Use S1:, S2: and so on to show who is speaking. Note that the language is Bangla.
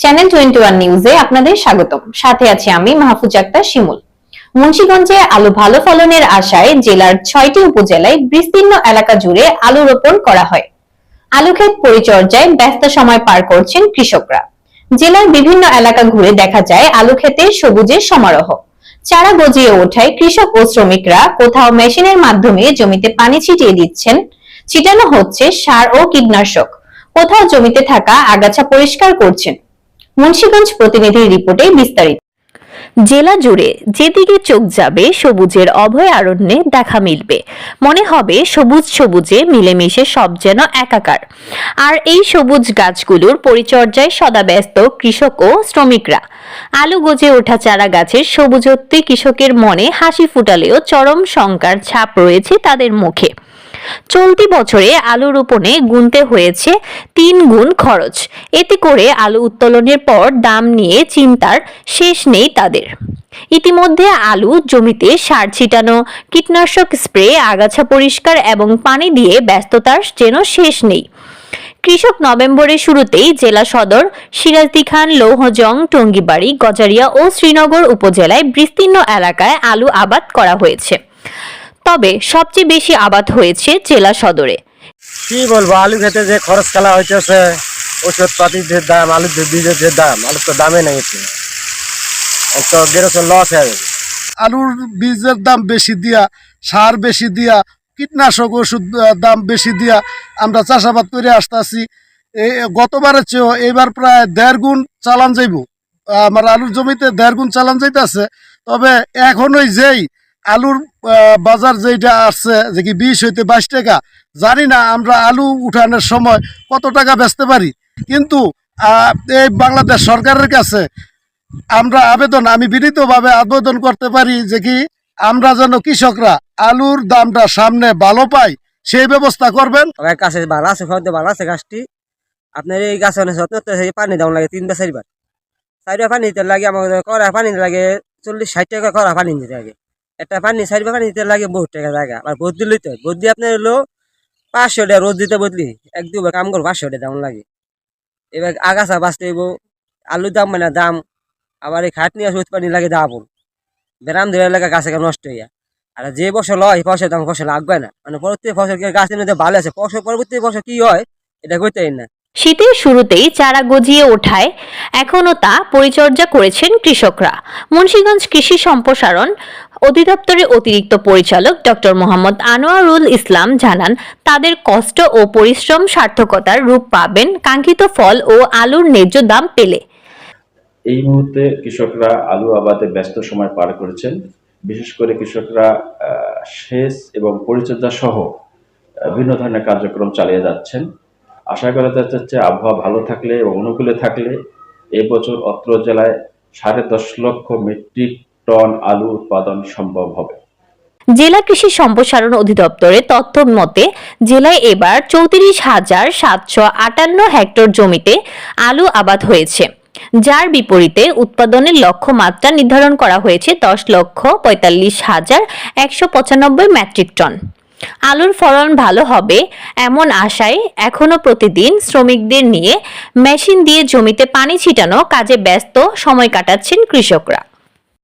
S1: চ্যানেল টোয়েন্টি ওয়ান নিউজে আপনাদের স্বাগতম। সাথে আছি আমি মাহফুজ আক্তার শিমুল। মুন্সিগঞ্জে আলু ভালো ফলনের আশায় জেলার ছয়টি উপজেলায় বিস্তীর্ণ এলাকা জুড়ে আলু রোপণ করা হয়। আলু ক্ষেত পরিচর্যায় ব্যস্ত সময় পার করছেন কৃষকরা। জেলার বিভিন্ন এলাকা ঘুরে দেখা যায় আলু ক্ষেতে সবুজের সমারোহ। চারা গজিয়ে ওঠায় কৃষক ও শ্রমিকরা কোথাও মেশিনের মাধ্যমে জমিতে পানি ছিটিয়ে দিচ্ছেন। ছিটানো হচ্ছে সার ও কীটনাশক। কোথাও জমিতে থাকা আগাছা পরিষ্কার করছেন। মুন্সিগঞ্জ প্রতিনিধির রিপোর্টে বিস্তারিত। জেলা জুড়ে যেদিকে চোখ যাবে, সবুজের অভয়ারণ্যে দেখা মিলবে। মনে হবে সবুজ সবুজে মিলেমিশে সব যেন একাকার। আর এই সবুজ গাছগুলোর পরিচর্যায় সদা ব্যস্ত কৃষক ও শ্রমিকরা। আলু গজে ওঠা চারা গাছের সবুজত্বে কৃষকের মনে হাসি ফুটালেও চরম শঙ্কার ছাপ রয়েছে তাদের মুখে। চলতি বছরে আলু রোপণে গুনতে হয়েছে তিন গুণ খরচ। এতে করে আলু উত্তোলনের পর দাম নিয়ে চিন্তার শেষ নেই তাদের। ইতিমধ্যে আলু জমিতে সার ছিটানো, কীটনাশক স্প্রে, আগাছা পরিষ্কার এবং পানি দিয়ে ব্যস্ততার যেন শেষ নেই। কৃষক নভেম্বরের শুরুতেই জেলা সদর সিরাজদি খান লৌহজং, টঙ্গিবাড়ি, গজারিয়া ও শ্রীনগর উপজেলায় বিস্তীর্ণ এলাকায় আলু আবাদ করা হয়েছে। তবে সবচেয়ে বেশি আবাদ হয়েছে জেলা সদরে।
S2: কি বলব আলু খেতে যে খরচ খেলা হইতেছে ওষুধ পাতির যে দাম আলুর যে বীজের যে দাম আলুর তো দামে নেই তো গেরোসের লস হয়ে
S3: আলুর বীজের দাম বেশি দিয়া সার বেশি দিয়া কীটনাশক ওষুধ দাম বেশি দিয়া আমরা চাষাবাদ করে আসতেছি। এই গতবারের চেয়েও এবার প্রায় দেড় গুণ চালান যাইব। আমার আলুর জমিতে দেড় গুণ চালান যাইতেছে তবে এখন ওই যেই আলুর বাজার যেটা আসছে, যে কি বিশ হইতে বাইশ টাকা, জানি না আমরা আলু উঠানোর সময় কত টাকা বেচতে পারি। কিন্তু এই বাংলাদেশ সরকারের কাছে আমরা আবেদন, আমি বিনীতভাবে আবেদন করতে পারি যে কি আমরা যেন কৃষকরা আলুর দামটা সামনে ভালো পাই, সেই ব্যবস্থা করবেন।
S2: কাছে ভালো আছে ভালো আছে গাছটি। আপনার এই গাছে অনেক যত্ন পানি দাম লাগে তিন বা চারিবার চারিবার পানি দিতে লাগে আমার কড়া পানি লাগে, চল্লিশ ষাট টাকা কড়া পানি দিতে লাগে। একটা পানি চারিবার পানি নিতে লাগে বহুত টাকা জায়গা। আর বদলি লইতে হয়। বদলি আপনার হলো পাঁচশো টাকা রোজ দিতে বদলি। এক দুবার কাম করব, পাঁচশো টাকা দাম লাগে। এবার আগাছা বাঁচতে হইব আলুর দাম মানে দাম। আবার এই খাটনি ওষুধ পানি লাগে দাম বেরাম ধরে লাগে গাছে নষ্ট হইয়া। আর যে ফসল হয় ফসল তখন ফসল লাগবে না। মানে পরবর্তী ফসল গাছের মধ্যে ভালো আছে? ফসল পরবর্তী ফসল কি হয়, এটা করতে না।
S1: শীতের শুরুতেই চারা গজিয়ে ওঠায়। এখনও তা পরিচর্যা করেছেন কৃষকরা। মুন্সিগঞ্জ কৃষি সম্প্রসারণ অধিদপ্তরের অতিরিক্ত পরিচালক ডক্টর মোহাম্মদ আনোয়ারুল ইসলাম জানান, তাদের কষ্ট ও পরিশ্রম সার্থকতার রূপ পাবেন কাঙ্ক্ষিত ফল ও আলুর ন্যায্য দাম পেলে।
S4: এই মুহূর্তে কৃষকরা আলু আবাদে ব্যস্ত সময় পার করেছেন। বিশেষ করে কৃষকরা সেচ এবং পরিচর্যা সহ বিভিন্ন ধরনের কার্যক্রম চালিয়ে যাচ্ছেন। আশা করা যাচ্ছে আবহাওয়া ভালো থাকলে এবং অনুকূলে থাকলে এবছর অত্র জেলায় সাড়ে দশ লক্ষ মেট্রিক টন আলু উৎপাদন সম্ভব হবে।
S1: জেলা কৃষি সম্প্রসারণ অধিদপ্তরের তথ্য মতে, জেলায় এবার চৌত্রিশ হাজার সাতশো আটান্ন হেক্টর জমিতে আলু আবাদ হয়েছে। যার বিপরীতে উৎপাদনের লক্ষ্যমাত্রা নির্ধারণ করা হয়েছে দশ লক্ষ পঁয়তাল্লিশ হাজার একশো পঁচানব্বই মেট্রিক টন। আলুর ফলন ভালো হবে এমন আশায় এখনও প্রতিদিন শ্রমিকদের নিয়ে মেশিন দিয়ে জমিতে পানি ছিটানো কাজে ব্যস্ত সময় কাটাচ্ছেন কৃষকরা।